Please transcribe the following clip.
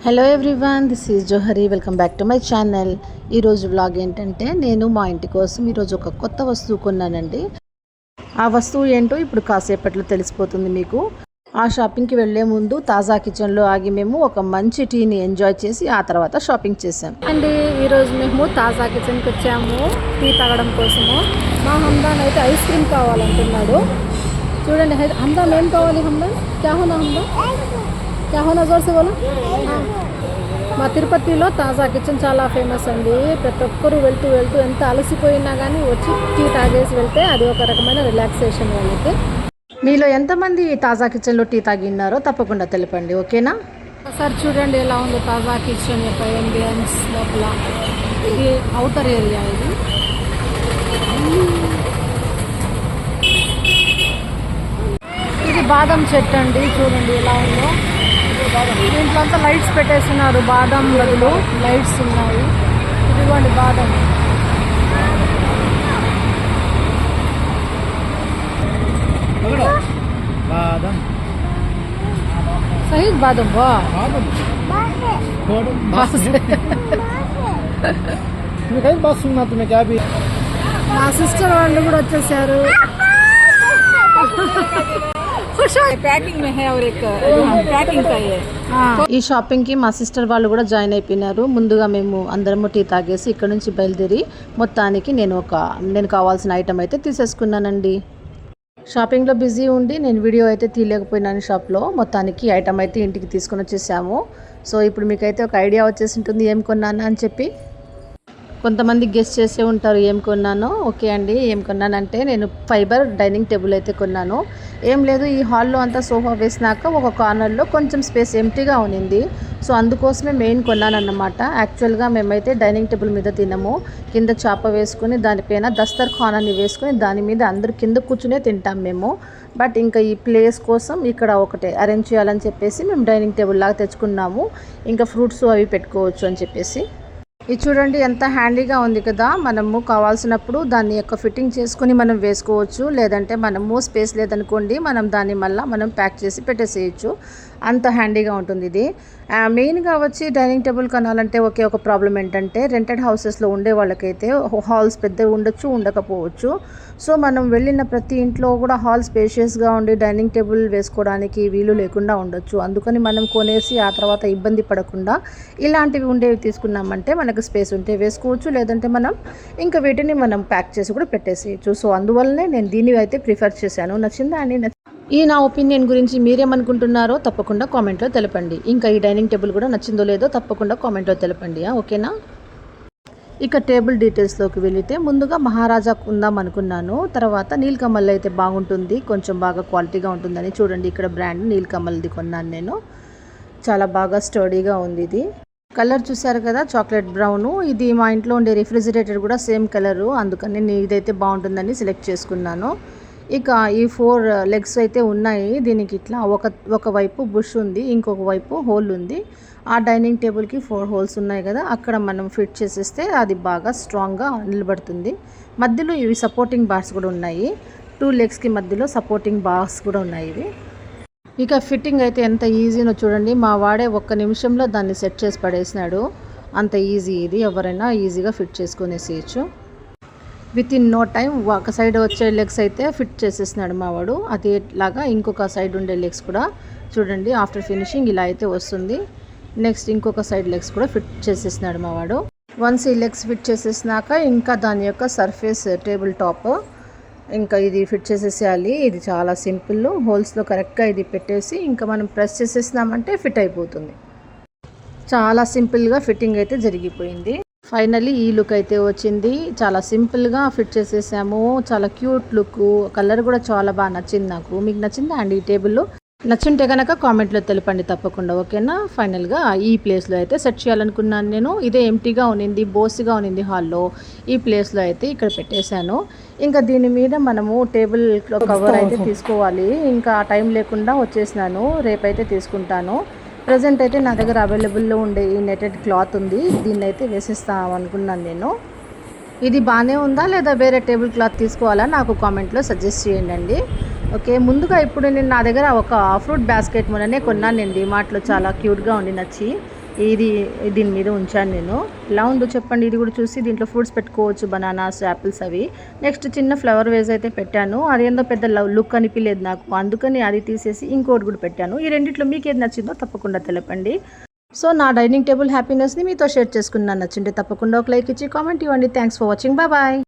Hello everyone this is Johari welcome back to my channel ఈరోజు blog ఏంటంటే నేను మా ఇంటి కోసం ఈరోజు ఒక కొత్త వస్తువు కొన్నానండి. ఆ వస్తువు ఏంటో ఇప్పుడు కాసేపట్లో తెలిసిపోతుంది మీకు. ఆ షాపింగ్కి వెళ్ళే ముందు తాజా కిచెన్లో ఆగి మేము ఒక మంచి టీని ఎంజాయ్ చేసి ఆ తర్వాత షాపింగ్ చేసాం అండి ఈరోజు మేము తాజా కిచెన్కి వచ్చాము. టీ తాగడం కోసము. మా హమ్దాన్ అయితే ఐస్ క్రీమ్ కావాలంటున్నాడు. చూడండి హై- హమ్దాన్ ఏం కావాలి హమ్దాన్? క్యా హోనా హమ్దాన్? యాహోనా నజర్స్ వాళ్ళు మా తిరుపతిలో తాజా కిచెన్ చాలా ఫేమస్ అండి. ప్రతి ఒక్కరు వెళ్తూ వెళ్తూ ఎంత అలసిపోయినా కానీ వచ్చి టీ తాగేసి వెళ్తే అది ఒక రకమైన రిలాక్సేషన్ వాళ్ళకి. మీలో ఎంతమంది తాజా కిచెన్లో టీ తాగిన్నారో తప్పకుండా తెలపండి ఓకేనా? సార్ చూడండి ఎలా ఉందో తాజా కిచెన్ యొక్క ఎంబియన్స్ లోపల. ఇది అవుటర్ ఏరియా ఇది. ఇది బాదం చెట్టు అండి చూడండి ఎలా ఉందో. దీంట్లో అంతా లైట్స్ పెట్టేస్తున్నారు. బాదం బదులు లైట్స్ ఉన్నాయి. ఇదిగోండి బాదం. బాదం. సహీద్ బాదం బా. మా సిస్టర్ వాళ్ళు కూడా వచ్చేసారు. ఈ షాపింగ్కి మా సిస్టర్ వాళ్ళు కూడా జాయిన్ అయిపోయినారు. ముందుగా మేము అందరము టీ తాగేసి ఇక్కడ నుంచి బయలుదేరి మొత్తానికి నేను ఒక నేను కావాల్సిన ఐటమ్ అయితే తీసేసుకున్నానండి. షాపింగ్లో బిజీ ఉండి నేను వీడియో అయితే తీయలేకపోయినాను షాప్లో మొత్తానికి ఐటమ్ అయితే ఇంటికి తీసుకొని వచ్చేసాము. సో ఇప్పుడు మీకైతే ఒక ఐడియా వచ్చేసి ఉంటుంది ఏం కొన్నాను అని చెప్పి. కొంతమంది గెస్ట్ చేసే ఉంటారు ఏం కొన్నానో. ఓకే అండి ఏం కొన్నానంటే నేను ఫైబర్ డైనింగ్ టేబుల్ అయితే కొన్నాను. ఏం లేదు ఈ హాల్లో అంతా సోఫా వేసినాక ఒక కార్నర్లో కొంచెం స్పేస్ ఎంటీగా ఉన్నింది. సో అందుకోసమే మెయిన్ కొన్నానన్నమాట. యాక్చువల్గా మేమైతే డైనింగ్ టేబుల్ మీద తినము. కింద చాప వేసుకుని దానిపైన దస్తర్ ఖాన్ అని వేసుకుని దాని మీద అందరు కింద కూర్చునే తింటాం మేము. బట్ ఇంకా ఈ ప్లేస్ కోసం ఇక్కడ ఒకటే అరేంజ్ చేయాలని చెప్పేసి మేము డైనింగ్ టేబుల్ లాగా తెచ్చుకున్నాము. ఇంకా ఫ్రూట్స్ అవి పెట్టుకోవచ్చు అని చెప్పేసి. ఇది చూడండి ఎంత హ్యాండీగా ఉంది కదా. మనము కావాల్సినప్పుడు దాన్ని యొక్క ఫిట్టింగ్ చేసుకుని మనం వేసుకోవచ్చు. లేదంటే మనము స్పేస్ లేదనుకోండి మనం దాన్ని మళ్ళీ మనం ప్యాక్ చేసి పెట్టేసేయచ్చు. అంత హ్యాండీగా ఉంటుంది ఇది. మెయిన్గా వచ్చి డైనింగ్ టేబుల్ కొనాలంటే ఒకే ఒక ప్రాబ్లం ఏంటంటే రెంటెడ్ హౌసెస్లో ఉండే వాళ్ళకైతే హాల్స్ పెద్దవి ఉండొచ్చు ఉండకపోవచ్చు. సో మనం వెళ్ళిన ప్రతి ఇంట్లో కూడా హాల్ స్పేషియస్గా ఉండి డైనింగ్ టేబుల్ వేసుకోవడానికి వీలు లేకుండా ఉండొచ్చు. అందుకని మనం కొనేసి ఆ తర్వాత ఇబ్బంది పడకుండా ఇలాంటివి ఉండేవి తీసుకున్నామంటే మనకు స్పేస్ ఉంటే వేసుకోవచ్చు లేదంటే మనం ఇంకా వీటిని మనం ప్యాక్ చేసి కూడా పెట్టేసేయచ్చు. సో అందువల్లనే నేను దీన్ని అయితే ప్రిఫర్ చేశాను. నచ్చిందా అని ఈ నా ఒపీనియన్ గురించి మీరేమనుకుంటున్నారో తప్పకుండా కామెంట్లో తెలపండి. ఇంకా ఈ డైనింగ్ టేబుల్ కూడా నచ్చిందో లేదో తప్పకుండా కామెంట్లో తెలపండి ఓకేనా? ఇక టేబుల్ డీటెయిల్స్లోకి వెళితే ముందుగా మహారాజా ఉందాం అనుకున్నాను. తర్వాత నీలకమల్ అయితే బాగుంటుంది కొంచెం బాగా క్వాలిటీగా ఉంటుందని చూడండి. ఇక్కడ బ్రాండ్ నీలకమల్ది కొన్నాను నేను. చాలా బాగా స్టడీగా ఉంది ఇది. కలర్ చూసారు కదా చాక్లెట్ బ్రౌను. ఇది మా ఇంట్లో ఉండే రిఫ్రిజిరేటర్ కూడా సేమ్ కలరు అందుకని నేను ఇదైతే బాగుంటుందని సెలెక్ట్ చేసుకున్నాను. ఇక ఈ ఫోర్ లెగ్స్ అయితే ఉన్నాయి. దీనికి ఇట్లా ఒక ఒక వైపు బుష్ ఉంది ఇంకొక వైపు హోల్ ఉంది. ఆ డైనింగ్ టేబుల్కి ఫోర్ హోల్స్ ఉన్నాయి కదా అక్కడ మనం ఫిట్ చేసేస్తే అది బాగా స్ట్రాంగ్గా నిలబడుతుంది. మధ్యలో ఇవి సపోర్టింగ్ బార్స్ కూడా ఉన్నాయి. టూ లెగ్స్కి మధ్యలో సపోర్టింగ్ బార్స్ కూడా ఉన్నాయి ఇవి. ఇక ఫిట్టింగ్ అయితే ఎంత ఈజీనో చూడండి. మా వాడే ఒక్క నిమిషంలో దాన్ని సెట్ చేసి పడేసినాడు. అంత ఈజీ ఇది. ఎవరైనా ఈజీగా ఫిట్ చేసుకునేసేయచ్చు. విత్ ఇన్ నో టైం ఒక సైడ్ వచ్చే లెగ్స్ అయితే ఫిట్ చేసేసినాడు మావాడు అదేలాగా ఇంకొక సైడ్ ఉండే లెగ్స్ కూడా చూడండి ఆఫ్టర్ ఫినిషింగ్ ఇలా అయితే వస్తుంది. నెక్స్ట్ ఇంకొక సైడ్ లెగ్స్ కూడా ఫిట్ చేసేసినాడు మావాడు వన్స్ ఈ లెగ్స్ ఫిట్ చేసేసినాక ఇంకా దాని యొక్క సర్ఫేస్ టేబుల్ టాప్ ఇంకా ఇది ఫిట్ చేసేసేయాలి. ఇది చాలా సింపుల్. హోల్స్లో కరెక్ట్గా ఇది పెట్టేసి ఇంకా మనం ప్రెస్ చేసేసినామంటే ఫిట్ అయిపోతుంది. చాలా సింపుల్గా ఫిట్టింగ్ అయితే జరిగిపోయింది. ఫైనల్లీ ఈ లుక్ అయితే వచ్చింది. చాలా సింపుల్గా ఫిట్ చేసేసాము. చాలా క్యూట్ లుక్ కలర్ కూడా చాలా బాగా నచ్చింది నాకు. మీకు నచ్చిందా అండి ఈ టేబుల్ నచ్చుంటే కనుక కామెంట్లో తెలపండి తప్పకుండా ఓకేనా ఫైనల్గా ఈ ప్లేస్లో అయితే సెట్ చేయాలనుకున్నాను నేను. ఇదే ఎంటీగా ఉన్నింది బోసిగా ఉన్నింది హాల్లో ఈ ప్లేస్లో అయితే ఇక్కడ పెట్టేశాను. ఇంకా దీని మీద మనము టేబుల్ కవర్ అయితే తీసుకోవాలి. ఇంకా టైం లేకుండా వచ్చేసినాను. రేపైతే తీసుకుంటాను. ప్రజెంట్ అయితే నా దగ్గర అవైలబుల్లో ఉండే ఈ నెటెడ్ క్లాత్ ఉంది. దీన్ని అయితే వేసేస్తాం అనుకున్నాను నేను. ఇది బాగానే ఉందా లేదా వేరే టేబుల్ క్లాత్ తీసుకోవాలా నాకు కామెంట్లో సజెస్ట్ చేయండి ఓకే ముందుగా ఇప్పుడు నేను నా దగ్గర ఒక ఫ్రూట్ బాస్కెట్ మొన్ననే కొన్నాను నేను డిమార్ట్లో చాలా క్యూట్గా ఉండి నచ్చి. ఇది దీని మీద ఉంచాను నేను. ఎలా ఉందో చెప్పండి. ఇది కూడా చూసి దీంట్లో ఫ్రూట్స్ పెట్టుకోవచ్చు. బనానాస్ యాపిల్స్ అవి. నెక్స్ట్ చిన్న ఫ్లవర్ వేజ్ అయితే పెట్టాను. అదేందో పెద్ద లుక్ అనిపించలేదు నాకు. అందుకని అది తీసేసి ఇంకోటి కూడా పెట్టాను. ఈ రెండిట్లో మీకు ఏది నచ్చిందో తప్పకుండా తెలపండి. సో నా డైనింగ్ టేబుల్ హ్యాపీనెస్ని మీతో షేర్ చేసుకున్నాను నచ్చింటే తప్పకుండా ఒక లైక్ ఇచ్చి కామెంట్ ఇవ్వండి. Thanks for watching. Bye bye.